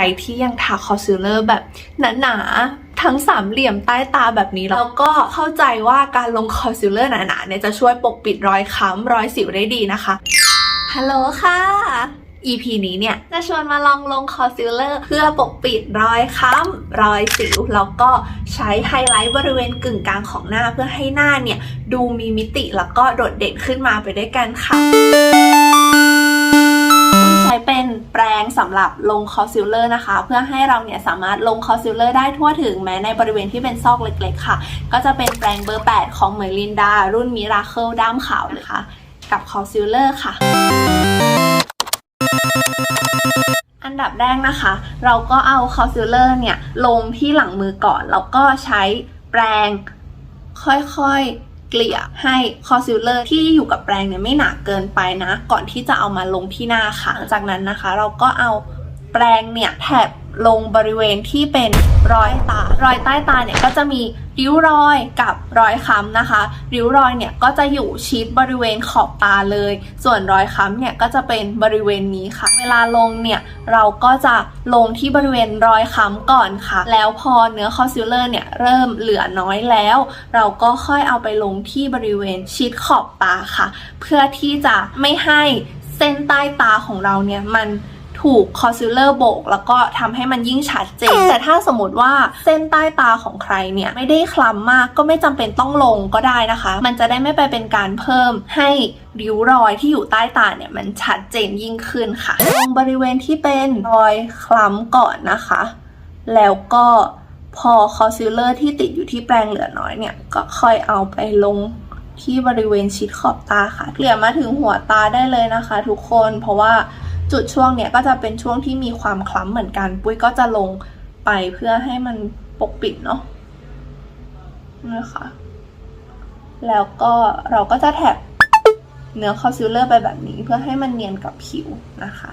รที่ยังทาคอนซีลเลอร์แบบหนาๆทั้งสามเหลี่ยมใต้ตาแบบนี้แล้วก็เข้าใจว่าการลงคอนซีลเลอร์หนาๆเนี่ยจะช่วยปกปิดรอยค้ำรอยสิวได้ดีนะคะ ฮัลโหลค่ะ EP นี้เนี่ยจะชวนมาลองลงคอนซีลเลอร์เพื่อปกปิดรอยค้ำรอยสิว แล้วก็ใช้ไฮไลท์บริเวณกึ่งกลางของหน้าเพื่อให้หน้าเนี่ยดูมีมิติแล้วก็โดดเด่นขึ้นมาไปด้วยกันค่ะใช้เป็น รงสำหรับลงคอนซีลเลอร์นะคะ เพื่อให้เราเนี่ยสามารถลงคอนซีลเลอร์ได้ทั่วถึงแม้ในบริเวณที่เป็นซอกเล็กๆ ค่ะ ก็จะเป็นแปรงเบอร์ 8 ของเมลินดา รุ่นมิราเคิลด้ามขาวนะคะ กับคอนซีลเลอร์ค่ะอันดับแรกนะคะ เราก็เอาคอนซีลเลอร์เนี่ยลงที่หลังมือก่อน แล้วก็ใช้แปรงค่อยๆ เกลี่ยให้คอนซีลเลอร์ที่อยู่กับแปรงเนี่ยไม่หนาเกินไปนะ ก่อนที่จะเอามาลงที่หน้าค่ะหลังจากนั้นนะคะ เราก็เอาแปรงเนี่ยแถบ ลงบริเวณที่เป็นรอยตา รอยใต้ตาเนี่ยก็จะมีริ้วรอยกับรอยค้ำนะคะ ริ้วรอยเนี่ยก็จะอยู่ชิดบริเวณขอบตาเลย ส่วนรอยค้ำเนี่ยก็จะเป็นบริเวณนี้ค่ะ เวลาลงเนี่ยเราก็จะลงที่บริเวณรอยค้ำก่อนค่ะ แล้วพอเนื้อคอนซีลเลอร์เนี่ยเริ่มเหลือน้อยแล้ว เราก็ค่อยเอาไปลงที่บริเวณชิดขอบตาค่ะ เพื่อที่จะไม่ให้เส้นใต้ตาของเราเนี่ยมัน ถูกคอนซีลเลอร์โบก แล้วก็ทำให้มันยิ่งชัดเจน แต่ถ้าสมมติว่าเส้นใต้ตาของใครเนี่ยไม่ได้คล้ำมากก็ไม่จำเป็นต้องลงก็ได้นะคะ มันจะได้ไม่ไปเป็นการเพิ่มให้ริ้วรอยที่อยู่ใต้ตาเนี่ยมันชัดเจนยิ่งขึ้นค่ะลงบริเวณที่เป็นรอยคล้ำก่อนนะคะ แล้วก็พอคอนซีลเลอร์ที่ติดอยู่ที่แปรงเหลือน้อยเนี่ย ก็ค่อยเอาไปลงที่บริเวณชิดขอบตาค่ะ เกลี่ยมาถึงหัวตาได้เลยนะคะ ทุกคนเพราะว่า จุดช่วงเนี่ยก็จะเป็นช่วงที่มีความคล้ำเหมือนกัน ปุ้ยก็จะลงไปเพื่อให้มันปกปิดเนาะนะคะแล้วก็เราก็จะแท็บเนื้อคอนซีลเลอร์ไปแบบนี้เพื่อให้มันเนียนกับผิวนะคะ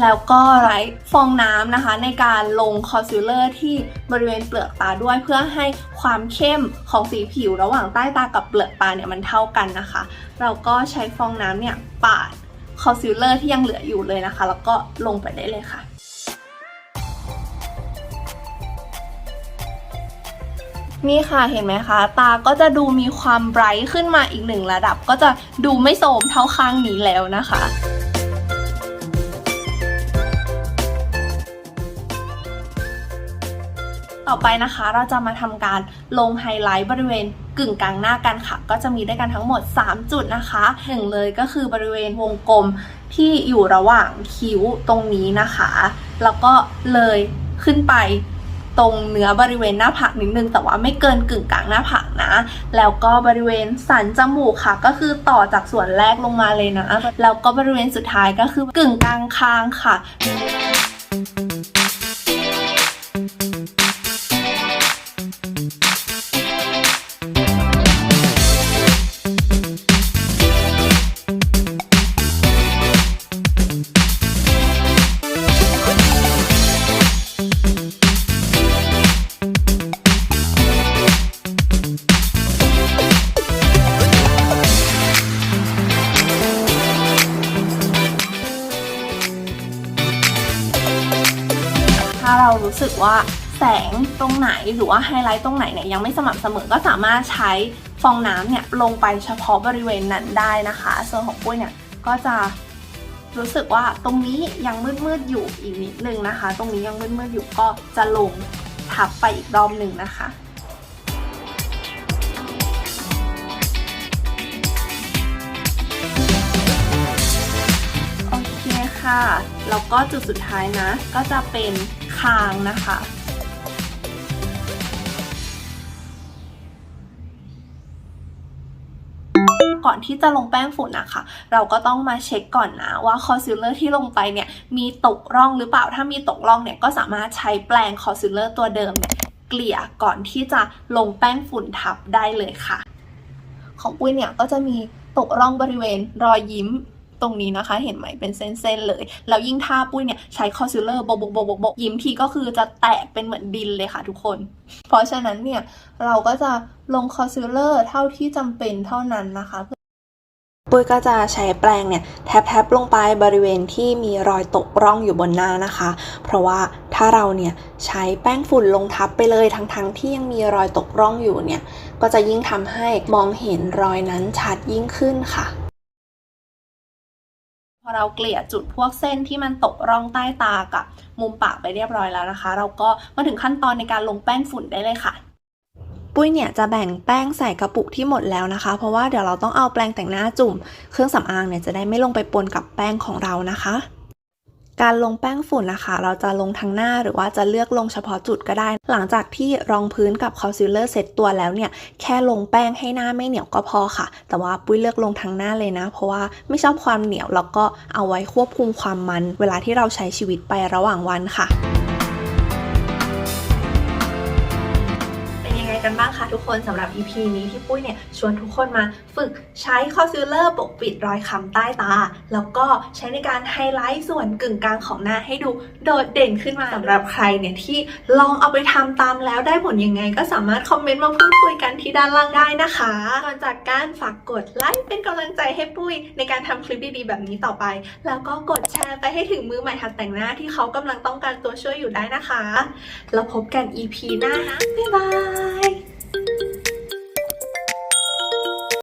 แล้วก็ไร้ฟองน้ำนะคะ ในการลงคอนซีลเลอร์ที่บริเวณเปลือกตาด้วยเพื่อให้ความเข้มของสีผิวระหว่างใต้ตากับเปลือกตาเนี่ยมันเท่ากันนะคะ เราก็ใช้ฟองน้ำเนี่ยปาดคอนซีลเลอร์ที่ยังเหลืออยู่เลยนะคะ แล้วก็ลงไปได้เลยค่ะนี่ค่ะเห็นไหมคะ ตาก็จะดูมีความไบรท์ขึ้นมาอีกหนึ่งระดับ ก็จะดูไม่โสมเท่าข้างนี้แล้วนะคะ ต่อไปนะคะเราจะมาทำการลงไฮไลท์บริเวณกึ่งกลางหน้ากันค่ะ ก็จะมีด้วยกันทั้งหมด 3 จุดนะคะหนึ่งเลยก็คือบริเวณวงกลมที่อยู่ระหว่างคิ้วตรงนี้นะคะ แล้วก็เลยขึ้นไปตรงเนื้อบริเวณหน้าผากนิดนึงแต่ว่าไม่เกินกึ่งกลางหน้าผากนะ แล้วก็บริเวณสันจมูกค่ะ ก็คือต่อจากส่วนแรกลงมาเลยนะ แล้วก็บริเวณสุดท้ายก็คือกึ่งกลางคางค่ะ ถ้าเรารู้สึกว่าแสงตรงไหนหรือว่าไฮไลท์ตรงไหนเนี่ยยังไม่สม่ำเสมอก็สามารถใช้ฟองน้ำเนี่ยลงไปเฉพาะบริเวณนั้นได้นะคะ ส่วนของปุ้ยเนี่ยก็จะรู้สึกว่าตรงนี้ยังมืดๆอยู่อีกนิดนึงนะคะ ตรงนี้ยังมืดๆอยู่ก็จะลงทับไปอีกรอบหนึ่งนะคะโอเคค่ะแล้วก็จุดสุดท้ายนะ ก็จะเป็น คางนะคะ ก่อนที่จะลงแป้งฝุ่นนะคะ เราก็ต้องมาเช็คก่อนนะว่าคอนซีลเลอร์ที่ลงไปเนี่ยมีตกร่องหรือเปล่า ถ้ามีตกร่องเนี่ยก็สามารถใช้แปรงคอนซีลเลอร์ตัวเดิมเนี่ยเกลี่ยก่อนที่จะลงแป้งฝุ่นทับได้เลยค่ะ ของปุ้ยเนี่ยก็จะมีตกร่องบริเวณรอยยิ้ม ตรงนี้นะคะ เห็นไหมเป็นเส้นๆเลยแล้วยิ่งถ้าปุ้ยเนี่ยใช้คอนซีลเลอร์โบกโบกโบกบกยิ้มทีก็คือจะแตกเป็นเหมือนดินเลยค่ะทุกคน เพราะฉะนั้นเนี่ยเราก็จะลงคอนซีลเลอร์เท่าที่จำเป็นเท่านั้นนะคะปุ้ยก็จะใช้แปรงเนี่ยแทบๆลงไปบริเวณที่มีรอยตกร่องอยู่บนหน้านะคะ เพราะว่าถ้าเราเนี่ยใช้แป้งฝุ่นลงทับไปเลยทั้งๆที่ยังมีรอยตกร่องอยู่เนี่ยก็จะยิ่งทำให้มองเห็นรอยนั้นชัดยิ่งขึ้นค่ะ พอเราเกลี่ยจุดพวกเส้นที่มันตกร่องใต้ตากับมุมปากไปเรียบร้อยแล้วนะคะ เราก็มาถึงขั้นตอนในการลงแป้งฝุ่นได้เลยค่ะ ปุ้ยเนี่ยจะแบ่งแป้งใส่กระปุกที่หมดแล้วนะคะ เพราะว่าเดี๋ยวเราต้องเอาแปรงแต่งหน้าจุ่ม เครื่องสำอางเนี่ยจะได้ไม่ลงไปปนกับแป้งของเรานะคะ การลงแป้งฝุ่นนะคะ เราจะลงทั้งหน้าหรือว่าจะเลือกลงเฉพาะจุดก็ได้ หลังจากที่รองพื้นกับคอนซีลเลอร์เสร็จตัวแล้วเนี่ย แค่ลงแป้งให้หน้าไม่เหนียวก็พอค่ะ แต่ว่าปุ้ยเลือกลงทั้งหน้าเลยนะ เพราะว่าไม่ชอบความเหนียวแล้วก็เอาไว้ควบคุมความมัน เวลาที่เราใช้ชีวิตไประหว่างวันค่ะ กันบ้างคะทุกคนสำหรับ EP นี้ที่ปุ้ยเนี่ยชวนทุกคนมาฝึกใช้คอนซีลเลอร์ปกปิดรอยคำใต้ตา แล้วก็ใช้ในการไฮไลท์ส่วนกึ่งกลางของหน้าให้ดูโดดเด่นขึ้นมาสำหรับใครเนี่ยที่ลองเอาไปทำตามแล้วได้ผลยังไง ก็สามารถคอมเมนต์มาพูดคุยกันที่ด้านล่างได้นะคะก่อนจากการฝากกดไลค์เป็นกำลังใจให้ปุ้ย ในการทำคลิปดีๆแบบนี้ต่อไป แล้วก็กดแชร์ไปให้ถึงมือใหม่หัดแต่งหน้าที่เขากำลังต้องการตัวช่วยอยู่ได้นะคะ แล้วพบกัน EP หน้านะบ๊ายบาย thank you